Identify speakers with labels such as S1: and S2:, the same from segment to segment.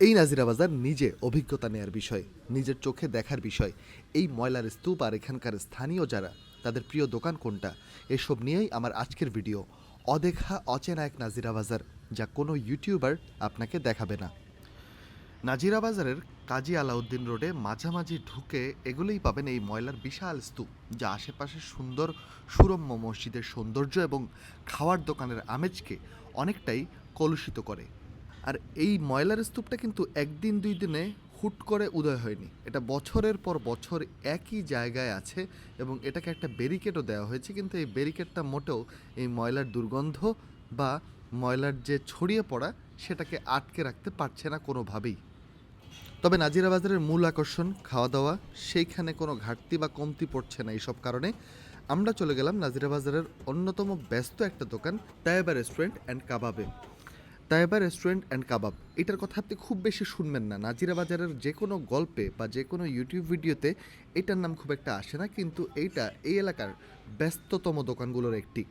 S1: এই নাজিরা বাজার নিজে অভিজ্ঞতা নেয়ার বিষয়, নিজের চোখে দেখার বিষয়। এই ময়লার স্তূপ আর এখানকার স্থানীয় যারা, তাদের প্রিয় দোকান কোনটা? এসব নিয়েই আমার আজকের ভিডিও। অদেখা, অচেনা এক নাজিরা বাজার যা কোনো ইউটিউবার আপনাকে দেখাবে না। নাজিরা বাজারের কাজী আলাউদ্দিন রোডে মাঝামাঝি ঢুকে এগুলোই পাবেন এই ময়লার বিশাল স্তূপ, যা আশেপাশে সুন্দর সুরম্য মসজিদের সৌন্দর্য এবং খাওয়ার দোকানের আমেজকে অনেকটাই কলুষিত করে। আর এই ময়লার স্তূপটা কিন্তু একদিন দুই দিনে হুট করে উদয় হয়নি। এটা বছরের পর বছর একই জায়গায় আছে এবং এটাকে একটা ব্যারিকেডও দেওয়া হয়েছে, কিন্তু এই ব্যারিকেডটা মোটেও এই ময়লার দুর্গন্ধ বা ময়লার যে ছড়িয়ে পড়া সেটাকে আটকে রাখতে পারছে না কোনোভাবেই। তবে নাজিরা বাজারের মূল আকর্ষণ খাওয়া দাওয়া সেইখানে কোনো ঘাটতি বা কমতি পড়ছে না এইসব কারণে। আমরা চলে গেলাম নাজিরা বাজারের অন্যতম ব্যস্ত একটা দোকান তায়েবা রেস্টুরেন্ট অ্যান্ড কাবাবে তায়েবা রেস্টুরেন্ট অ্যান্ড কাবাব। এটার কথা আপনি খুব বেশি শুনবেন না। নাজিরা বাজারের যে কোনো গল্পে বা যে কোনো ইউটিউব ভিডিওতে এটার নাম খুব একটা আসে না, কিন্তু এইটা এই এলাকার ব্যস্ততম দোকানগুলোর একটি।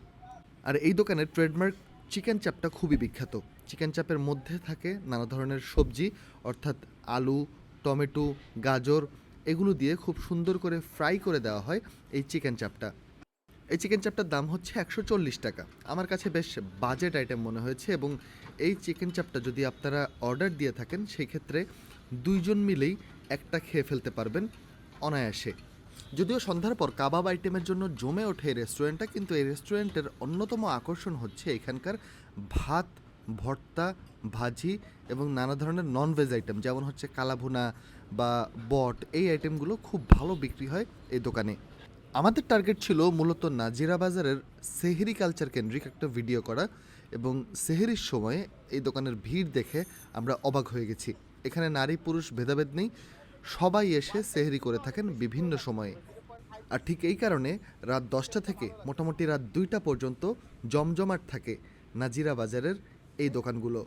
S1: আর এই দোকানের ট্রেডমার্ক চিকেন চাপটা খুবই বিখ্যাত। চিকেন চাপের মধ্যে থাকে নানা ধরনের সবজি, অর্থাৎ আলু, টমেটো, গাজর, এগুলো দিয়ে খুব সুন্দর করে ফ্রাই করে দেওয়া হয় এই চিকেন চাপটা। এই চিকেন চাপটার দাম হচ্ছে একশো চল্লিশ টাকা। আমার কাছে বেশ বাজেট আইটেম মনে হয়েছে এবং এই চিকেন চাপটা যদি আপনারা অর্ডার দিয়ে থাকেন, সেই ক্ষেত্রে দুইজন মিলেই একটা খেয়ে ফেলতে পারবেন অনায়াসে। যদিও সন্ধ্যার পর কাবাব আইটেমের জন্য জমে ওঠে এই রেস্টুরেন্টটা, কিন্তু এই রেস্টুরেন্টের অন্যতম আকর্ষণ হচ্ছে এখানকার ভাত, ভর্তা, ভাজি এবং নানা ধরনের নন ভেজ আইটেম যেমন হচ্ছে কালাভুনা বা বট। এই আইটেমগুলো খুব ভালো বিক্রি হয় এই দোকানে। আমাদের টার্গেট ছিল মূলত নাজিরা বাজারের সেহেরি কালচার কেন্দ্রিক একটা ভিডিও করা। এবং সেহেরির সময়ে এই দোকানের ভিড় দেখে আমরা অবাক হয়ে গেছি। এখানে নারী, পুরুষ ভেদাভেদ নেই। সবাই এসে সেহেরি করে থাকেন বিভিন্ন সময়ে। আর ঠিক এই কারণে রাত দশটা থেকে মোটামুটি রাত দুইটা পর্যন্ত জমজমাট থাকে নাজিরা বাজারের এই দোকানগুলো।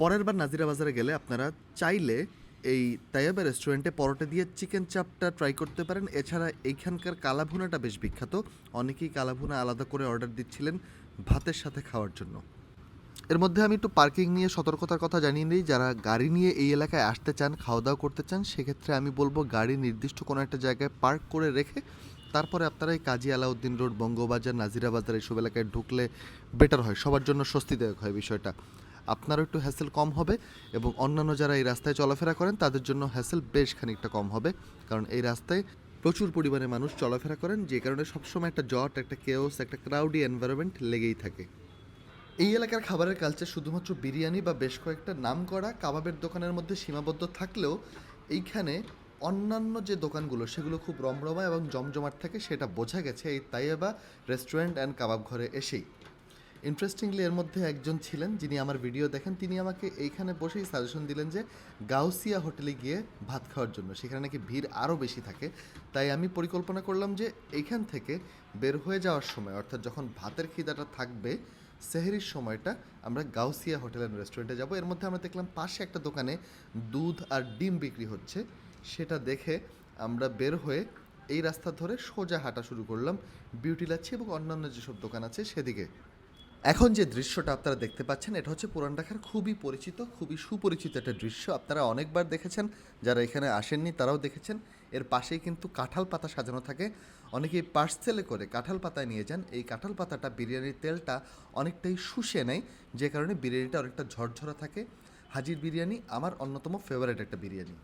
S1: পরের বার নাজিরা বাজারে গেলে আপনারা চাইলে এই তাইয়াবা রেস্টুরেন্টে পরোটা দিয়ে চিকেন চাপটা ট্রাই করতে পারেন। এছাড়া এইখানকার কালাভুনাটা বেশ বিখ্যাত। অনেকেই কালাভুনা আলাদা করে অর্ডার দিচ্ছিলেন। ভাতের সাথে খাওয়ার জন্য। এর মধ্যে আমি একটু পার্কিং নিয়ে সতর্কতার কথা জানিয়ে দিই যারা গাড়ি নিয়ে এই এলাকায় আসতে চান খাওয়া দাওয়া করতে চান, সেক্ষেত্রে আমি বলব গাড়ি নির্দিষ্ট কোনো একটা জায়গায় পার্ক করে রেখে তারপরে আপনারা এই কাজী আলাউদ্দিন রোড বঙ্গবাজার নাজিরা বাজার এইসব এলাকায় ঢুকলে বেটার হয়। সবার জন্য স্বস্তিদায়ক হয় বিষয়টা। আপনারও একটু হ্যাসেল কম হবে এবং অন্যান্য যারা এই রাস্তায় চলাফেরা করেন, তাদের জন্য হ্যাসেল বেশ খানিকটা কম হবে। কারণ এই রাস্তায় প্রচুর পরিমাণে মানুষ চলাফেরা করেন, যে কারণে সবসময় একটা জট, একটা কেওস একটা ক্রাউডি এনভায়রনমেন্ট লেগেই থাকে। এই এলাকার খাবারের কালচার শুধুমাত্র বিরিয়ানি বা বেশ কয়েকটা নাম করা কাবাবের দোকানের মধ্যে সীমাবদ্ধ থাকলেও এইখানে অন্যান্য যে দোকানগুলো, সেগুলো খুব রমরমা এবং জমজমাট থাকে, সেটা বোঝা গেছে এই তাইয়েবা রেস্টুরেন্ট অ্যান্ড কাবাব ঘরে এসেই। ইন্টারেস্টিংলি এর মধ্যে একজন ছিলেন যিনি আমার ভিডিও দেখেন। তিনি আমাকে এইখানে বসেই সাজেশন দিলেন যে গাউসিয়া হোটেলে গিয়ে ভাত খাওয়ার জন্য। সেখানে নাকি ভিড় আরও বেশি থাকে। তাই আমি পরিকল্পনা করলাম যে এইখান থেকে বের হয়ে যাওয়ার সময়, অর্থাৎ যখন ভাতের খিদাটা থাকবে, সেহেরির সময়টা আমরা গাউসিয়া হোটেল অ্যান্ড রেস্টুরেন্টে যাব। এর মধ্যে আমরা দেখলাম পাশে একটা দোকানে দুধ আর ডিম বিক্রি হচ্ছে। সেটা দেখে আমরা বের হয়ে এই রাস্তা ধরে সোজা হাঁটা শুরু করলাম। বিউটি লাচ্ছি এবং অন্যান্য যেসব দোকান আছে সেদিকে। এখন যে দৃশ্যটা আপনারা দেখতে পাচ্ছেন, এটা হচ্ছে পুরান ঢাকার খুবই পরিচিত, খুবই সুপরিচিত একটা দৃশ্য। আপনারা অনেকবার দেখেছেন, যারা এখানে আসেননি তারাও দেখেছেন। এর পাশেই কিন্তু কাঁঠাল পাতা সাজানো থাকে। অনেকেই পার্সেলে করে কাঁঠাল পাতায় নিয়ে যান। এই কাঁঠাল পাতাটা বিরিয়ানির তেলটা অনেকটাই শুষে নেয়, যে কারণে বিরিয়ানিটা অনেকটা ঝরঝরা থাকে। হাজির বিরিয়ানি আমার অন্যতম ফেভারিট একটা বিরিয়ানি।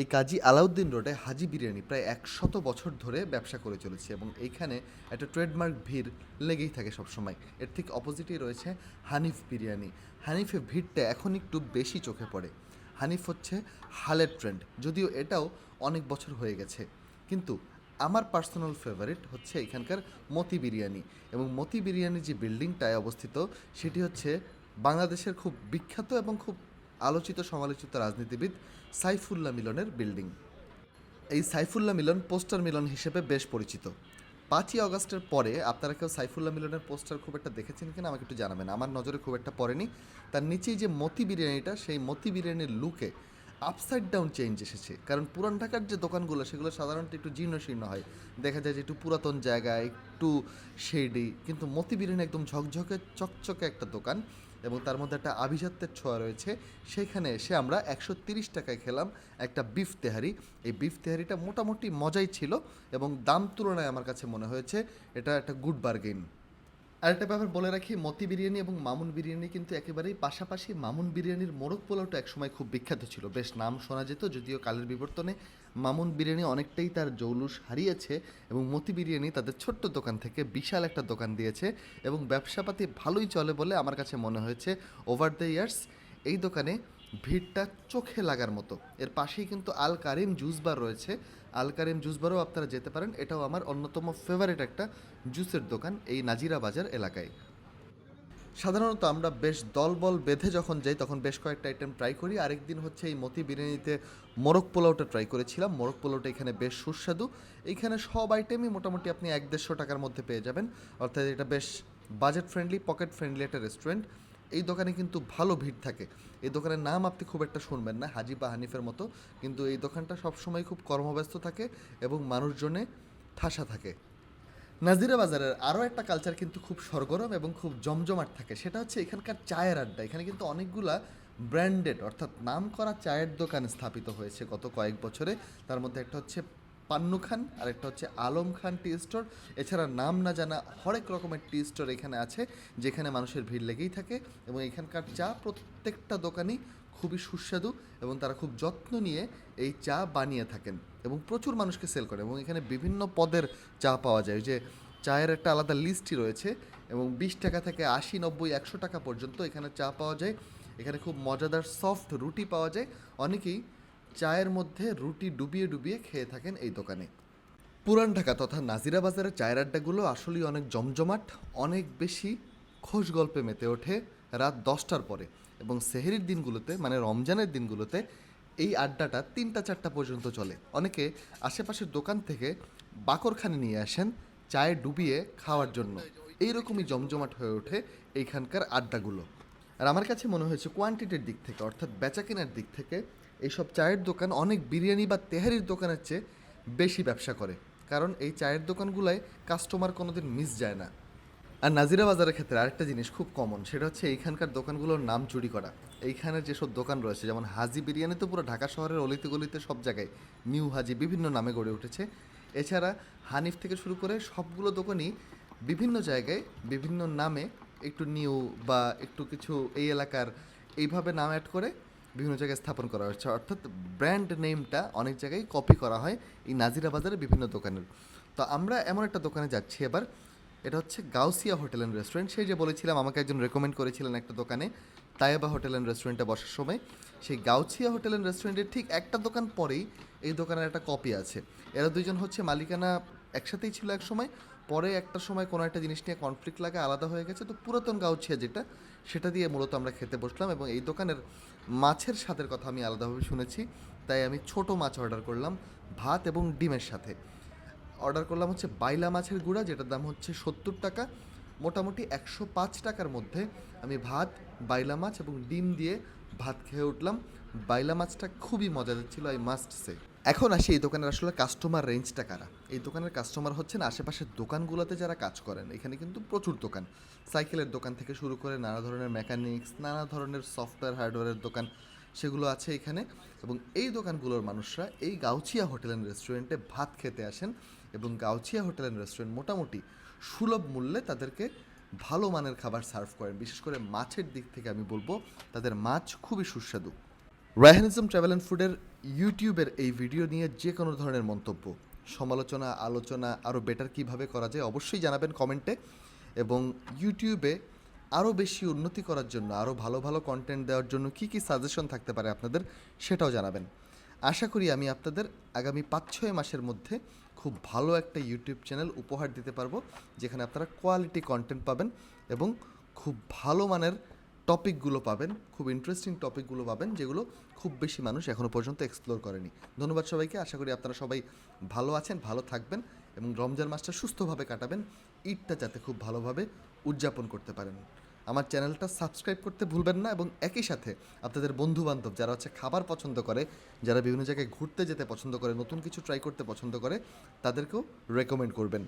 S1: এই কাজী আলাউদ্দিন রোডে হাজি বিরিয়ানি প্রায় একশত বছর ধরে ব্যবসা করে চলেছে এবং এইখানে একটা ট্রেডমার্ক ভিড় লেগেই থাকে সবসময়। এর ঠিক অপোজিটেই রয়েছে হানিফ বিরিয়ানি। হানিফে ভিড়টা এখন একটু বেশি চোখে পড়ে। হানিফ হচ্ছে হালের ট্রেন্ড, যদিও এটাও অনেক বছর হয়ে গেছে। কিন্তু আমার পার্সোনাল ফেভারিট হচ্ছে এখানকার মতি বিরিয়ানি এবং মতি বিরিয়ানি যে বিল্ডিংটায় অবস্থিত, সেটি হচ্ছে বাংলাদেশের খুব বিখ্যাত এবং খুব আলোচিত সমালোচিত রাজনীতিবিদ সাইফুল্লাহ মিলনের বিল্ডিং। এই সাইফুল্লাহ মিলন পোস্টার মিলন হিসেবে বেশ পরিচিত। পাঁচই অগস্টের পরে আপনারা কেউ সাইফুল্লাহ মিলনের পোস্টার খুব একটা দেখেছেন কিনা আমাকে একটু জানাবেন। আমার নজরে খুব একটা পড়েনি। তার নিচেই যে মতি বিরিয়ানিটা, সেই মতি বিরিয়ানির লুকে আপসাইড ডাউন চেঞ্জ এসেছে। কারণ পুরান ঢাকার যে দোকানগুলো, সেগুলো সাধারণত একটু জীর্ণ শীর্ণ হয়। দেখা যায় যে একটু পুরাতন জায়গা, একটু শেডি কিন্তু মতি বিরিয়ানি একদম ঝকঝকে, চকচকে একটা দোকান। এবং তার মধ্যে একটা আভিজাত্যের ছোঁয়া রয়েছে। সেইখানে এসে আমরা একশো তিরিশ টাকায় খেলাম একটা বিফ তেহারি। এই বিফ তেহারিটা মোটামুটি মজাই ছিল এবং দাম তুলনায় আমার কাছে মনে হয়েছে এটা একটা গুড বার্গেন আরেকটা ব্যাপার বলে রাখি, মতি বিরিয়ানি এবং মামুন বিরিয়ানি কিন্তু একেবারেই পাশাপাশি মামুন বিরিয়ানির মোরগ পোলাওটা একসময় খুব বিখ্যাত ছিল। বেশ নাম শোনা যেত, যদিও কালের বিবর্তনে মামুন বিরিয়ানি অনেকটাই তার জৌলুস হারিয়েছে এবং মতি বিরিয়ানি তাদের ছোট্ট দোকান থেকে বিশাল একটা দোকান দিয়েছে এবং ব্যবসাপাতি ভালোই চলে বলে আমার কাছে মনে হয়েছে। ওভার দ্য ইয়ার্স এই দোকানে ভিড়টা চোখে লাগার মতো। এর পাশেই কিন্তু আল কারিম জুস বার রয়েছে। আল কারিম জুস বারও আপনারা যেতে পারেন। এটাও আমার অন্যতম ফেভারিট একটা জুসের দোকান এই নাজিরা বাজার এলাকায়। সাধারণত আমরা বেশ দলবল বেঁধে যখন যাই, তখন বেশ কয়েকটা আইটেম ট্রাই করি। আরেকদিন হচ্ছে এই মতি বিরিয়ানিতে মোরগ পোলাওটা ট্রাই করেছিলাম। মোরগ পোলাওটা এখানে বেশ সুস্বাদু। এইখানে সব আইটেমই মোটামুটি আপনি এক দেড়শো টাকার মধ্যে পেয়ে যাবেন। অর্থাৎ এটা বেশ বাজেট ফ্রেন্ডলি পকেট ফ্রেন্ডলি একটা রেস্টুরেন্ট এই দোকানে কিন্তু ভালো ভিড় থাকে। এই দোকানের নাম আপনি খুব একটা শুনবেন না, হাজি বা হানিফের মতো। কিন্তু এই দোকানটা সবসময় খুব কর্মব্যস্ত থাকে এবং মানুষজনে ঠাসা থাকে। নাজিরা বাজারের আরও একটা কালচার কিন্তু খুব সরগরম এবং খুব জমজমাট থাকে। সেটা হচ্ছে এখানকার চায়ের আড্ডা। এখানে কিন্তু অনেকগুলা ব্র্যান্ডেড অর্থাৎ নাম করা চায়ের দোকান স্থাপিত হয়েছে গত কয়েক বছরে। তার মধ্যে একটা হচ্ছে পান্নু খান আর একটা হচ্ছে আলম খান টি স্টোর। এছাড়া নাম না জানা হরেক রকমের টি স্টোর এখানে আছে, যেখানে মানুষের ভিড় লেগেই থাকে এবং এখানকার চা প্রত্যেকটা দোকানই খুবই সুস্বাদু এবং তারা খুব যত্ন নিয়ে এই চা বানিয়ে থাকেন এবং প্রচুর মানুষকে সেল করে এবং এখানে বিভিন্ন পদের চা পাওয়া যায়। যে চায়ের একটা আলাদা লিস্টই রয়েছে এবং বিশ টাকা থেকে আশি, নব্বই, একশো টাকা পর্যন্ত এখানে চা পাওয়া যায়। এখানে খুব মজাদার সফট রুটি পাওয়া যায়। অনেকেই চায়ের মধ্যে রুটি ডুবিয়ে ডুবিয়ে খেয়ে থাকেন এই দোকানে। পুরান ঢাকা তথা নাজিরা বাজারের চায়ের আড্ডাগুলো আসলেই অনেক জমজমাট, অনেক বেশি খোশ গল্পে মেতে ওঠে রাত দশটার পরে এবং সেহেরির দিনগুলোতে মানে রমজানের দিনগুলোতে এই আড্ডাটা তিনটা চারটা পর্যন্ত চলে। অনেকে আশেপাশের দোকান থেকে বাকরখানে নিয়ে আসেন চায়ে ডুবিয়ে খাওয়ার জন্য। এইরকমই জমজমাট হয়ে ওঠে এইখানকার আড্ডাগুলো। আর আমার কাছে মনে হয়েছে কোয়ান্টিটির দিক থেকে, অর্থাৎ বেচা কেনার দিক থেকে এইসব চায়ের দোকান অনেক বিরিয়ানি বা তেহারির দোকানের চেয়ে বেশি ব্যবসা করে, কারণ এই চায়ের দোকানগুলোয় কাস্টমার কোনোদিন মিস যায় না। আর নাজিরা বাজারের ক্ষেত্রে আরেকটা জিনিস খুব কমন সেটা হচ্ছে এইখানকার দোকানগুলোর নাম চুরি করা। এইখানে যেসব দোকান রয়েছে, যেমন হাজি বিরিয়ানি তো পুরো ঢাকা শহরের অলিতে গলিতে সব জায়গায়, নিউ হাজি বিভিন্ন নামে গড়ে উঠেছে। এছাড়া হানিফ থেকে শুরু করে সবগুলো দোকানই বিভিন্ন জায়গায়, বিভিন্ন নামে একটু নিউ বা একটু কিছু এই এলাকার এইভাবে নাম অ্যাড করে বিভিন্ন জায়গায় স্থাপন করা হচ্ছে অর্থাৎ ব্র্যান্ড নেমটা অনেক জায়গায় কপি করা হয় এই নাজিরা বাজারে বিভিন্ন দোকানের। তো আমরা এমন একটা দোকানে যাচ্ছি এবার। এটা হচ্ছে গাউসিয়া হোটেল অ্যান্ড রেস্টুরেন্ট সেই যে বলেছিলাম, আমাকে একজন রেকমেন্ড করেছিলেন একটা দোকানে তায়েবা হোটেল অ্যান্ড রেস্টুরেন্টে বসার সময়। সেই গাউছিয়া হোটেল অ্যান্ড রেস্টুরেন্টের ঠিক একটা দোকান পরেই এই দোকানের একটা কপি আছে। এরা দুইজন হচ্ছে মালিকানা একসাথেই ছিল এক সময়। পরে একটা সময় কোনো একটা জিনিস নিয়ে কনফ্লিক্ট লাগে, আলাদা হয়ে গেছে, তো পুরাতন গাউছিয়া যেটা, সেটা দিয়ে মূলত আমরা খেতে বসলাম এবং এই দোকানের মাছের স্বাদের কথা আমি আলাদাভাবে শুনেছি, তাই আমি ছোট মাছ অর্ডার করলাম, ভাত এবং ডিমের সাথে। অর্ডার করলাম হচ্ছে বাইলা মাছের গুঁড়া, যেটার দাম হচ্ছে সত্তর টাকা। মোটামুটি একশো পাঁচ টাকার মধ্যে আমি ভাত, বাইলা মাছ এবং ডিম দিয়ে ভাত খেয়ে উঠলাম। বাইলা মাছটা খুবই মজাদার ছিল আই মাস্ট সে এখন আসি এই দোকানের আসলে কাস্টমার রেঞ্জটা কারা? এই দোকানের কাস্টমার হচ্ছেন আশেপাশের দোকানগুলোতে যারা কাজ করেন। এখানে কিন্তু প্রচুর দোকান। সাইকেলের দোকান থেকে শুরু করে নানা ধরনের মেকানিক্স নানা ধরনের সফটওয়্যার হার্ডওয়্যারের দোকান সেগুলো আছে এখানে। এবং এই দোকানগুলোর মানুষরা এই গাউছিয়া হোটেল অ্যান্ড রেস্টুরেন্টে ভাত খেতে আসেন এবং গাউছিয়া হোটেল অ্যান্ড রেস্টুরেন্ট মোটামুটি সুলভ মূল্যে তাদেরকে ভালো মানের খাবার সার্ভ করেন। বিশেষ করে মাছের দিক থেকে আমি বলব, তাদের মাছ খুবই সুস্বাদু। রায়হানিজম ট্রাভেল অ্যান্ড ফুডের ইউটিউবের এই ভিডিও নিয়ে যে কোনো ধরনের মন্তব্য, সমালোচনা, আলোচনা আরও বেটার কীভাবে করা যায় অবশ্যই জানাবেন কমেন্টে এবং ইউটিউবে আরও বেশি উন্নতি করার জন্য আরও ভালো ভালো কন্টেন্ট দেওয়ার জন্য কী কী সাজেশন থাকতে পারে আপনাদের সেটাও জানাবেন। আশা করি আমি আপনাদের আগামী পাঁচ ছয় মাসের মধ্যে খুব ভালো একটা ইউটিউব চ্যানেল উপহার দিতে পারব, যেখানে আপনারা কোয়ালিটি কন্টেন্ট পাবেন এবং খুব ভালো মানের টপিকগুলো পাবেন, খুব ইন্টারেস্টিং টপিকগুলো পাবেন, যেগুলো খুব বেশি মানুষ এখনও পর্যন্ত এক্সপ্লোর করেনি। ধন্যবাদ সবাইকে, আশা করি আপনারা সবাই ভালো আছেন, ভালো থাকবেন এবং রমজান মাসটা সুস্থভাবে কাটাবেন, ঈদটা যাতে খুব ভালোভাবে উদযাপন করতে পারেন। আমার চ্যানেলটা সাবস্ক্রাইব করতে ভুলবেন না এবং একই সাথে আপনাদের বন্ধু বান্ধব যারা হচ্ছে খাবার পছন্দ করে, যারা বিভিন্ন জায়গায় ঘুরতে যেতে পছন্দ করে, নতুন কিছু ট্রাই করতে পছন্দ করে, তাদেরকেও রেকমেন্ড করবেন।